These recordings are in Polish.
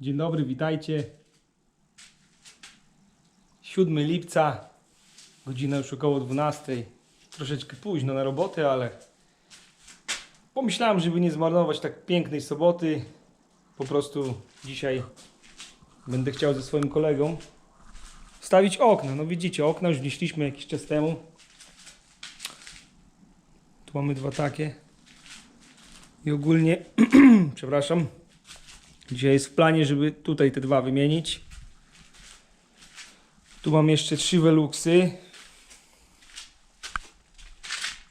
Dzień dobry, witajcie. 7 lipca, godzina już około 12. Troszeczkę późno na robotę, ale pomyślałem, żeby nie zmarnować tak pięknej soboty. Po prostu dzisiaj będę chciał ze swoim kolegą wstawić okna. No widzicie, okna już wnieśliśmy jakiś czas temu. Tu mamy dwa takie. I ogólnie, przepraszam, Dzisiaj jest w planie, żeby tutaj te dwa wymienić. Tu mam jeszcze trzy Veluxy.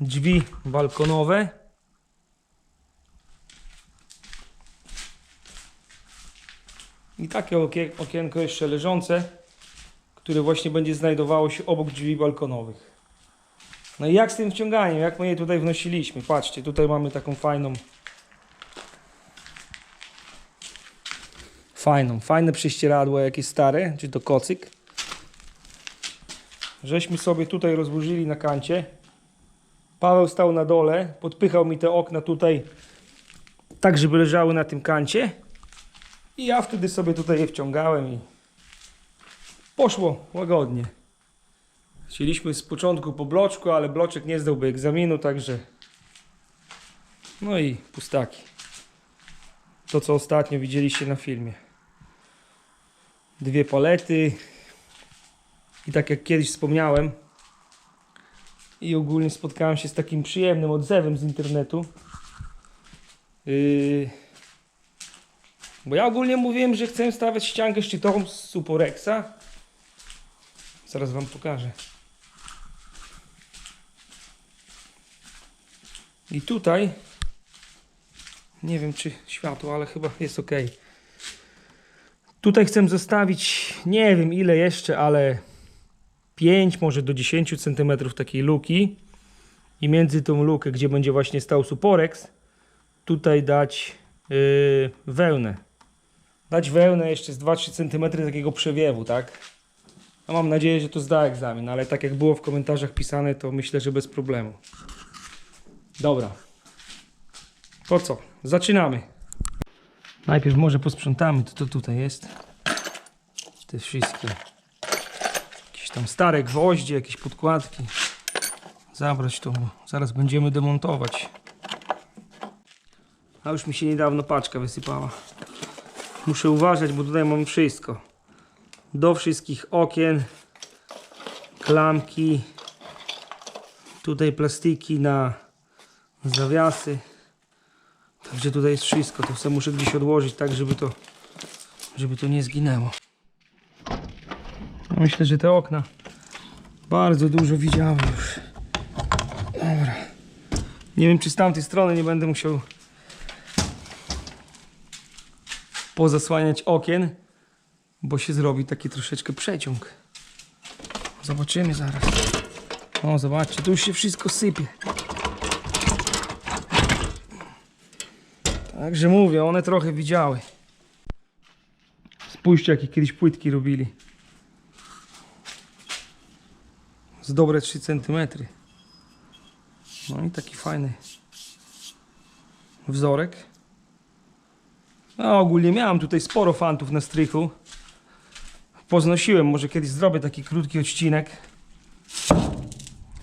Drzwi balkonowe. I takie okie, okienko jeszcze leżące, które właśnie będzie znajdowało się obok drzwi balkonowych. No i jak z tym wciąganiem? Jak my je tutaj wnosiliśmy? Patrzcie, tutaj mamy taką fajną Fajną, fajne prześcieradło, jakieś stare, czy to kocyk. Żeśmy sobie tutaj rozłożyli na kancie. Paweł stał na dole, podpychał mi te okna tutaj, tak żeby leżały na tym kancie. I ja wtedy sobie tutaj je wciągałem i poszło łagodnie. Chcieliśmy z początku po bloczku, ale bloczek nie zdałby egzaminu, także no i pustaki. To co ostatnio widzieliście na filmie dwie palety. I tak jak kiedyś wspomniałem i ogólnie spotkałem się z takim przyjemnym odzewem z internetu. Yy, bo ja ogólnie mówiłem, że chcę stawiać ściankę szczytową z Suporexa zaraz wam pokażę. I tutaj nie wiem czy światło, ale chyba jest ok Tutaj chcę zostawić, nie wiem ile jeszcze, ale 5, może do 10 cm takiej luki. I między tą lukę, gdzie będzie właśnie stał Suporex, tutaj dać yy, wełnę. Dać wełnę jeszcze z 2-3 cm takiego przewiewu, tak? A mam nadzieję, że to zda egzamin, ale tak jak było w komentarzach pisane, to myślę, że bez problemu. Dobra. To co? Zaczynamy. Najpierw może posprzątamy to, to tutaj jest. Te wszystkie. Jakieś tam stare gwoździe, jakieś podkładki. Zabrać to, bo zaraz będziemy demontować. A już mi się niedawno paczka wysypała. Muszę uważać, bo tutaj mam wszystko. Do wszystkich okien. Klamki. Tutaj plastiki na zawiasy. Także tutaj jest wszystko, to sobie muszę gdzieś odłożyć tak, żeby to, żeby to nie zginęło. Myślę, że te okna bardzo dużo widziałem już. Dobra. Nie wiem, czy z tamtej strony nie będę musiał pozasłaniać okien, bo się zrobi taki troszeczkę przeciąg. Zobaczymy zaraz. O, zobaczcie, tu już się wszystko sypie. Także mówię, one trochę widziały. Spójrzcie, jakie kiedyś płytki robili. Z dobre 3 cm. No i taki fajny wzorek. A ogólnie miałem tutaj sporo fantów na strychu. Poznosiłem, może kiedyś zrobię taki krótki odcinek.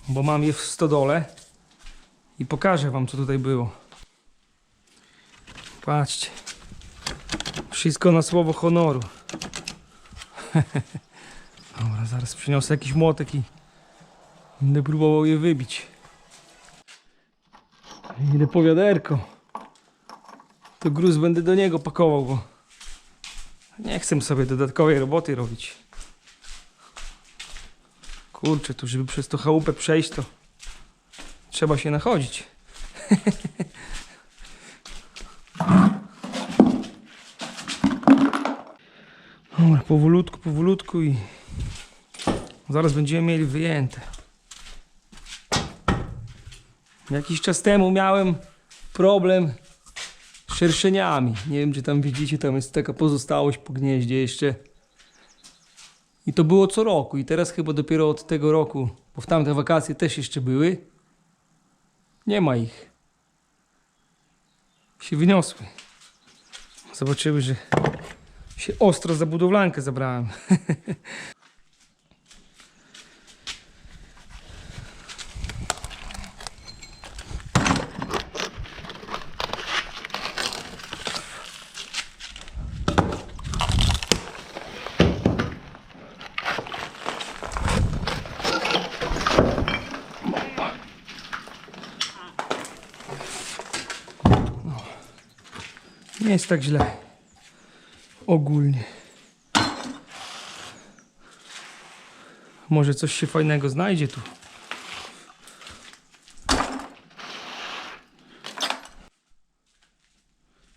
Bo mam je w stodole. I pokażę wam co tutaj było. Patrzcie. Wszystko na słowo honoru. Dobra, zaraz przyniosę jakiś młotek i będę próbował je wybić. Ile powiaderko. To gruz będę do niego pakował, bo nie chcę sobie dodatkowej roboty robić. Kurczę, tu żeby przez to chałupę przejść, to trzeba się nachodzić. Dobra, powolutku, powolutku i zaraz będziemy mieli wyjęte. Jakiś czas temu miałem problem z szerszeniami. Nie wiem, czy tam widzicie, tam jest taka pozostałość po gnieździe jeszcze. I to było co roku. I teraz chyba dopiero od tego roku, bo w tamte wakacje też jeszcze były. Nie ma ich. Się wyniosły. Zobaczyły, że Się ostro za budowlankę zabrałem. Nie jest tak źle. Ogólnie. Może coś się fajnego znajdzie tu.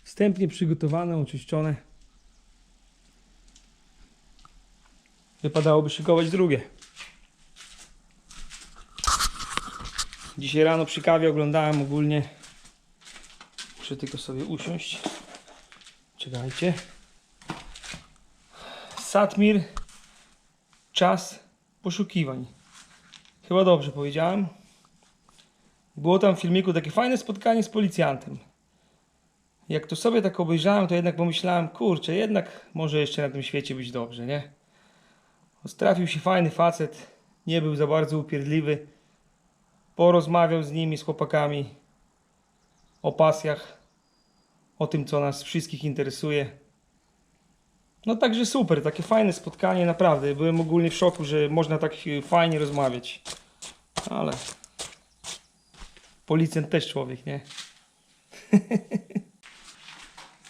Wstępnie przygotowane, oczyszczone. Wypadałoby szykować drugie. Dzisiaj rano przy kawie oglądałem ogólnie. Muszę tylko sobie usiąść. Czekajcie. Satmir. Czas poszukiwań. Chyba dobrze powiedziałem. Było tam w filmiku takie fajne spotkanie z policjantem. Jak to sobie tak obejrzałem, to jednak pomyślałem, kurczę, jednak może jeszcze na tym świecie być dobrze, nie? Trafił się fajny facet, nie był za bardzo upierdliwy. Porozmawiał z nimi, z chłopakami o pasjach, o tym, co nas wszystkich interesuje. No także super, takie fajne spotkanie, naprawdę. Byłem ogólnie w szoku, że można tak e, fajnie rozmawiać. Ale policjant też człowiek, nie?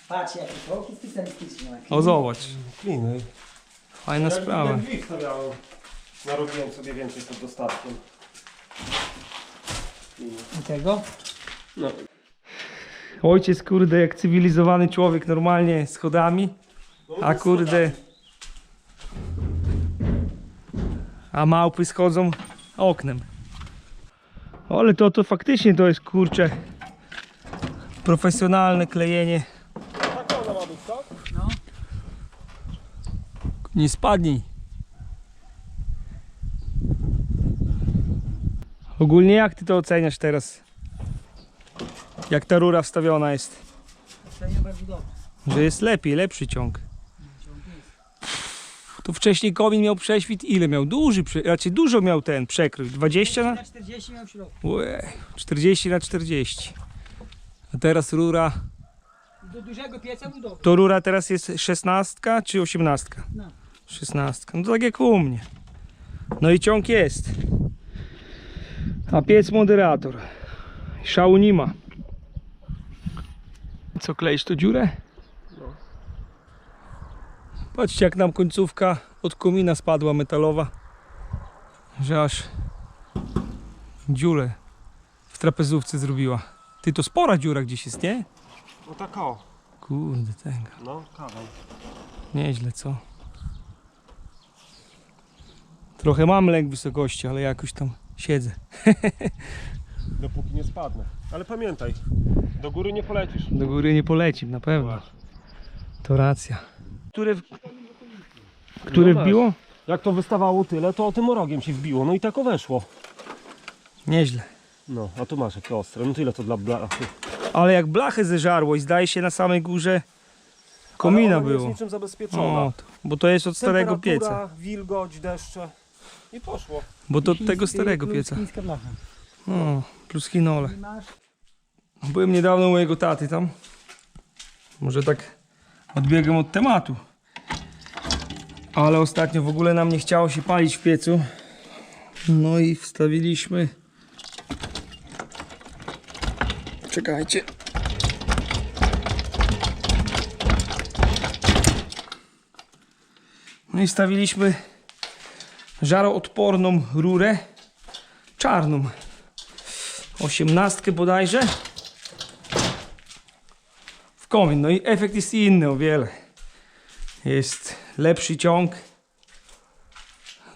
Patrz, jakie kroki specjalistyczne. O zobacz, Kliny. fajna sprawa. Ten dźwig stawiałem. Narobiłem sobie więcej pod dostatkiem. I tego? No. Ojciec, kurde, jak cywilizowany człowiek, normalnie schodami, a kurde... A małpy schodzą oknem. Ale to, to faktycznie to jest, kurcze, profesjonalne klejenie. Nie spadnij. Ogólnie jak ty to oceniasz teraz? Jak ta rura wstawiona jest? Że jest lepiej, lepszy ciąg. Tu wcześniej komin miał prześwit, ile miał? Duży, raczej dużo miał ten przekrój. 20 na... Na 40 miał w środku. Łe, 40 na 40. A teraz rura. Do dużego pieca był dobry. To rura teraz jest 16 czy 18? No. 16. No to tak jak u mnie. No i ciąg jest. A piec moderator. Szału nie ma. Co kleisz tu dziurę? Patrzcie jak nam końcówka od komina spadła metalowa. Że aż dziurę w trapezówce zrobiła. Ty to spora dziura gdzieś jest, nie? No tak o. Kurde tego. No, kawał. Nieźle, co? Trochę mam lęk wysokości, ale jakoś tam siedzę. Dopóki nie spadnę. Ale pamiętaj, do góry nie polecisz. Do góry nie polecim, na pewno. To racja. Które, w... Które No wbiło? Jak to wystawało tyle, to tym rogiem się wbiło. No i tak o weszło. Nieźle. No, a tu masz jakie ostre. No tyle to dla blachy. Ale jak blachę zeżarło i zdaje się na samej górze komina Ale ona nie było. jest niczym zabezpieczona. O, to, bo to jest od starego pieca. Wilgoć, deszcze. I poszło. Bo to od tego starego pieca. Chińska blacha. O, plus chinole. Byłem niedawno u mojego taty tam. Może tak odbiegam od tematu. Ale ostatnio w ogóle nam nie chciało się palić w piecu. No i wstawiliśmy. Czekajcie. No i stawiliśmy żaroodporną rurę czarną. Osiemnastkę bodajże komin. No i efekt jest inny o wiele. Jest lepszy ciąg.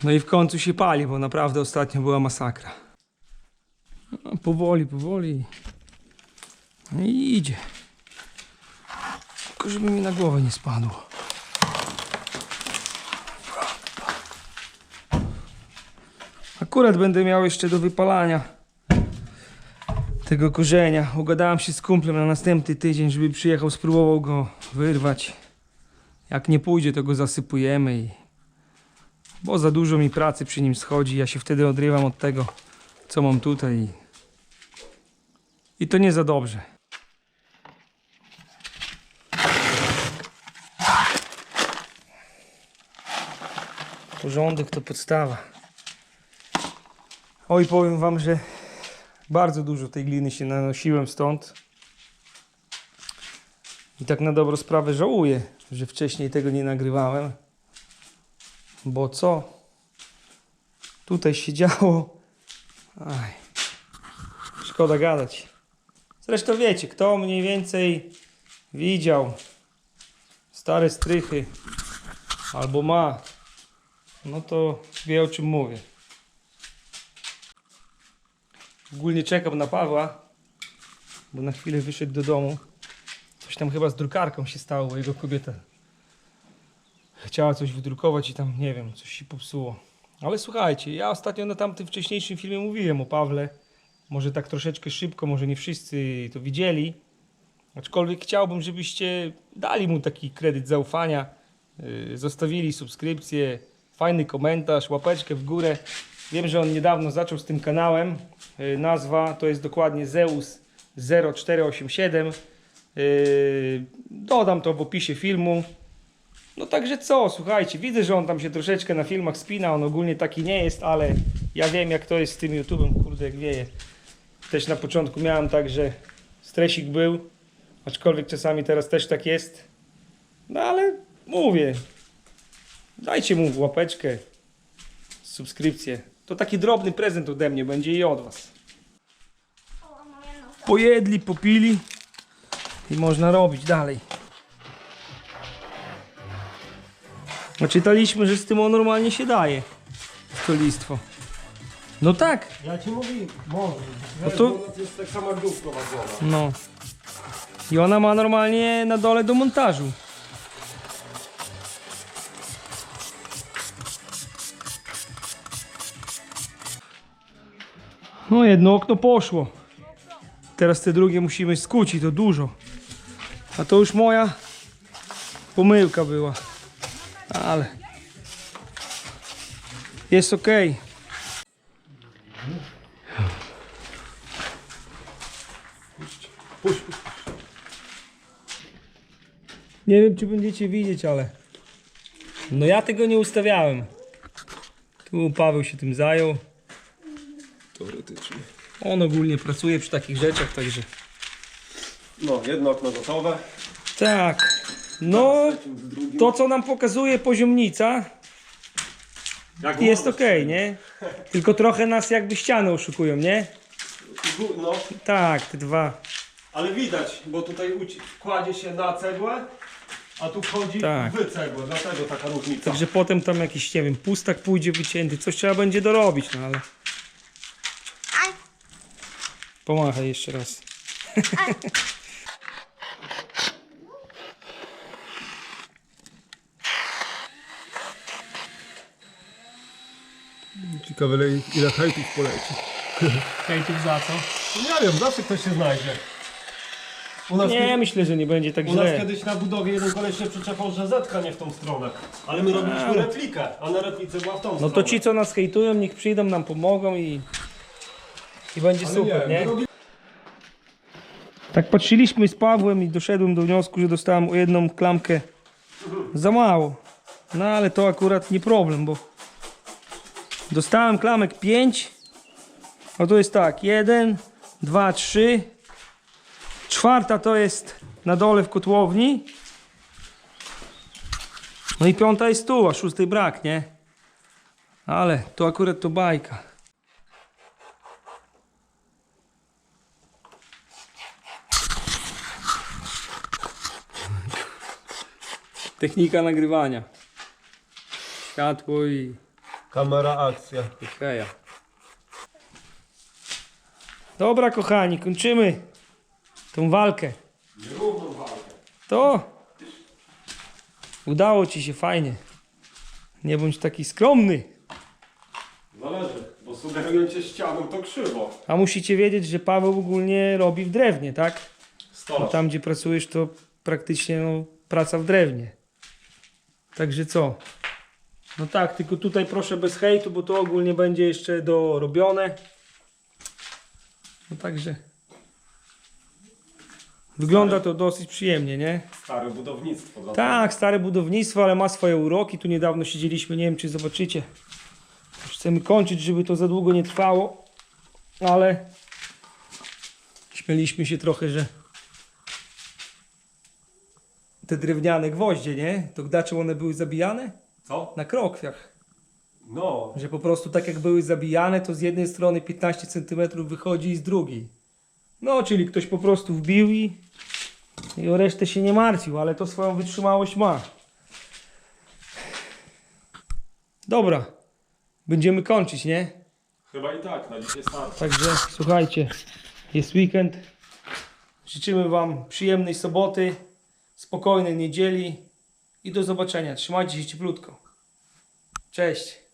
No i w końcu się pali, bo naprawdę ostatnio była masakra. No, powoli, powoli. No i idzie. Tylko żeby mi na głowę nie spadło. Akurat będę miał jeszcze do wypalania tego korzenia. Ugadałem się z kumplem na następny tydzień, żeby przyjechał, spróbował go wyrwać. Jak nie pójdzie, to go zasypujemy i... Bo za dużo mi pracy przy nim schodzi. Ja się wtedy odrywam od tego, co mam tutaj. i- I to nie za dobrze. Porządek to podstawa. Oj, powiem wam, że bardzo dużo tej gliny się nanosiłem stąd. I tak na dobrą sprawę żałuję, że wcześniej tego nie nagrywałem. Bo co? Tutaj się działo. Aj. Szkoda gadać. Zresztą wiecie, kto mniej więcej widział stare strychy albo ma, no to wie o czym mówię. Ogólnie czekam na Pawła, bo na chwilę wyszedł do domu. Coś tam chyba z drukarką się stało, bo jego kobieta chciała coś wydrukować i tam, nie wiem, coś się popsuło. Ale słuchajcie, ja ostatnio na tamtym wcześniejszym filmie mówiłem o Pawle. Może tak troszeczkę szybko, może nie wszyscy to widzieli. Aczkolwiek chciałbym, żebyście dali mu taki kredyt zaufania, yy, zostawili subskrypcję, fajny komentarz, łapeczkę w górę. Wiem, że on niedawno zaczął z tym kanałem. Yy, Nazwa to jest dokładnie Zeus 0487. Yy, Dodam to w opisie filmu. No także co, słuchajcie, widzę, że on tam się troszeczkę na filmach spina, on ogólnie taki nie jest, ale ja wiem jak to jest z tym YouTube'em, kurde jak wieje. Też na początku miałem tak, że stresik był, aczkolwiek czasami teraz też tak jest. No ale mówię, dajcie mu łapeczkę, subskrypcję. To taki drobny prezent ode mnie będzie i od was. Pojedli, popili i można robić dalej. No czytaliśmy, że z tym on normalnie się daje. Stolistwo. No tak, Ja ci mówię, może. No to- to jest tak sama dół prowadzona. no. I ona ma normalnie na dole do montażu. No jedno okno poszło. Teraz te drugie musimy skuć i to dużo. A to już moja pomyłka była. Ale jest ok. Nie wiem, czy będziecie widzieć, ale. No ja tego nie ustawiałem. Tu Paweł się tym zajął. Teoretycznie. On ogólnie pracuje przy takich rzeczach, także. No, jedno okno gotowe. Tak. No, to co nam pokazuje poziomnica Jak jest ok, nie? Tylko trochę nas jakby ściany oszukują, nie? No, Tak, te dwa. ale widać, bo tutaj uci- kładzie się na cegłę, a tu wchodzi Tak. w cegłę, dlatego taka różnica. Także potem tam jakiś, nie wiem, pustak pójdzie wycięty, coś trzeba będzie dorobić, no ale. Pomachaj jeszcze raz. Ciekawe ile, ile hejtów poleci. Hejtów za co? Nie wiem, zawsze ktoś się znajdzie. U nas, Nie, myślę, że nie będzie tak u nas źle. kiedyś na budowie jeden koleś się przyczepał, że zetka nie w tą stronę. Ale my robiliśmy replikę, a na replice była w tą No stronę. to ci, co nas hejtują, niech przyjdą, nam pomogą i, i będzie Ale super, nie? Tak patrzyliśmy z Pawłem i doszedłem do wniosku, że dostałem o jedną klamkę za mało. No ale to akurat nie problem, bo dostałem klamek 5. No to jest tak, 1, 2, 3. Czwarta to jest na dole w kotłowni. No i piąta jest tu, a szóstej brak, nie? Ale to akurat to bajka. Technika nagrywania. Światło i Kamera, akcja. i heja. Dobra kochani, kończymy tą walkę. Nierówną walkę. To udało ci się fajnie. Nie bądź taki skromny. Zależy, bo sugerują cię ścianą to krzywo. A musicie wiedzieć, że Paweł ogólnie robi w drewnie, tak? Stop. Tam gdzie pracujesz to praktycznie no, praca w drewnie. Także co? No tak, tylko tutaj proszę bez hejtu, bo to ogólnie będzie jeszcze dorobione. No także. Wygląda to dosyć przyjemnie, nie? Stare budownictwo. Tak, stare budownictwo, ale ma swoje uroki. Tu niedawno siedzieliśmy, nie wiem czy zobaczycie. Już chcemy kończyć, żeby to za długo nie trwało, ale śmieliśmy się trochę, że te drewniane gwoździe, nie? To dlaczego one były zabijane? Co? Na krokwiach. No, Że po prostu tak jak były zabijane, to z jednej strony 15 cm wychodzi i z drugiej. No, czyli ktoś po prostu wbił i, i o resztę się nie martwił, ale to swoją wytrzymałość ma. Dobra, będziemy kończyć, nie? chyba i tak, na dzisiaj. Także słuchajcie, jest weekend. Życzymy Wam przyjemnej soboty, spokojnej niedzieli i do zobaczenia. Trzymajcie się cieplutko. Cześć.